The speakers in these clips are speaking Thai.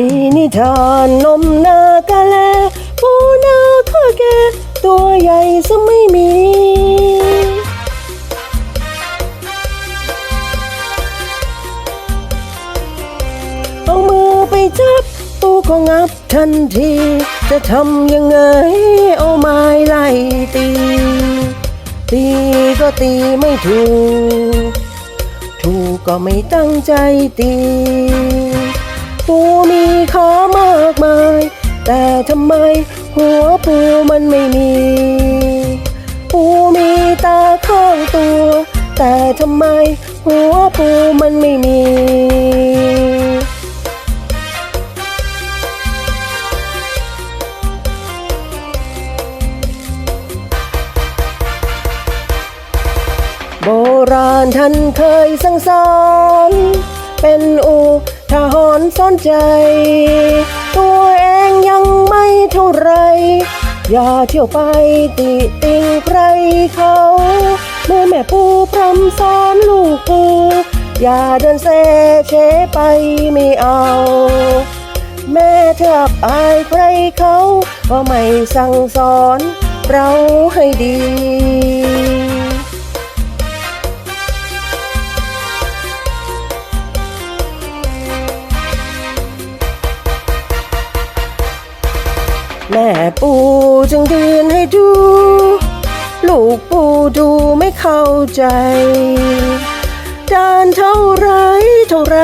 มีนิทานนมนากาแลปูนาคาแกตัวใหญ่ซะไม่มี เอามือไปจับปูก็งับทันที จะทำยังไงเอาไม้ไล่ตี ตีก็ตีไม่ถูก ถูกก็ไม่ตั้งใจตี ปูมีขามากมาย แต่ทำไมหัวปูมันไม่มี ปูมีตาข้างตัว แต่ทำไมหัวปูมันไม่มีโบราณท่านเคยสั่งสอน สอนใจ ตัวเองยังไม่เท่าไร อย่าเที่ยวไปติติงใครเขาเมื่อแม่ปูพรำสอนลูกปู อย่าเดินเซเชไปไม่เอา แม่เธออับอายใครเขาก็ไม่สั่งสอน เราให้ดี แม่ปูจึงเดินให้ดู ลูกปูดูไม่เข้าใจดานเท่าไรเท่าไร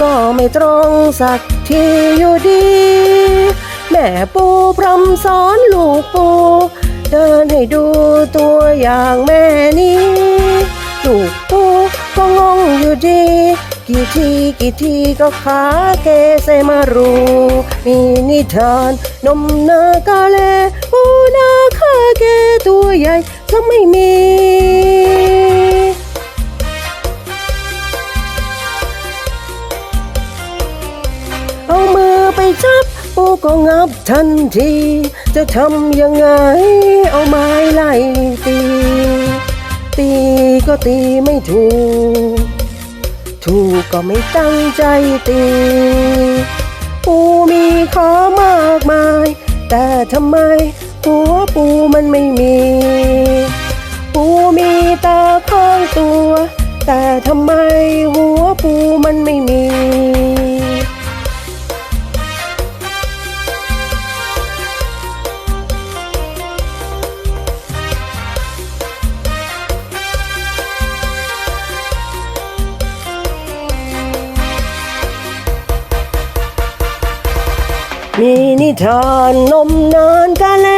ก็ไม่ตรงสักทีอยู่ดี แม่ปูพรำสอนลูกปู เดินให้ดูตัวอย่างแม่นี้ ลูกปูก็งงอยู่ดี กี่ทีกี่ทีก็ขาเกเซมารูมีนิทาน นมนากาเลปูนาคาเกตัวใหญ่จะไม่มีเอามือไปจับปูก็งับทันที จะทำยังไง เอาไม้ไล่ตี ตีก็ตีไม่ถูก ถูกก็ไม่ตั้งใจตี แต่ทำไม หัวปูมันไม่มี ปูมีตาข้างตัว แต่ทำไมหัวปูมันไม่มี มีนิทานนมนานกาแล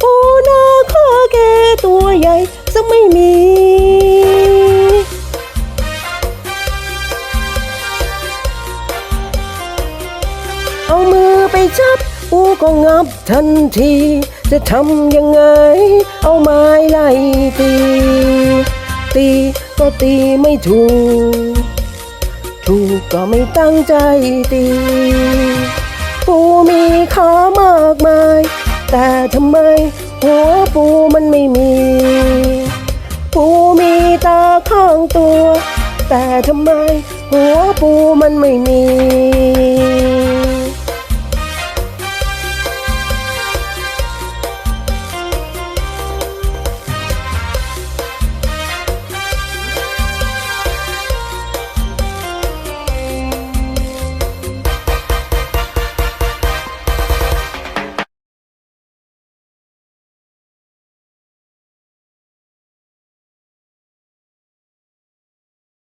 ปูนาคาแกตัวใหญ่จะไม่มีเอามือไปจับปูก็งับทันที จะทำยังไง เอาไม้ไล่ตี ตีก็ตีไม่ถูก ถูกก็ไม่ตั้งใจตี ปูมีขามากมาย แต่ทำไมหัวปูมันไม่มี ปูมีตาข้างตัว แต่ทำไมหัวปูมันไม่มี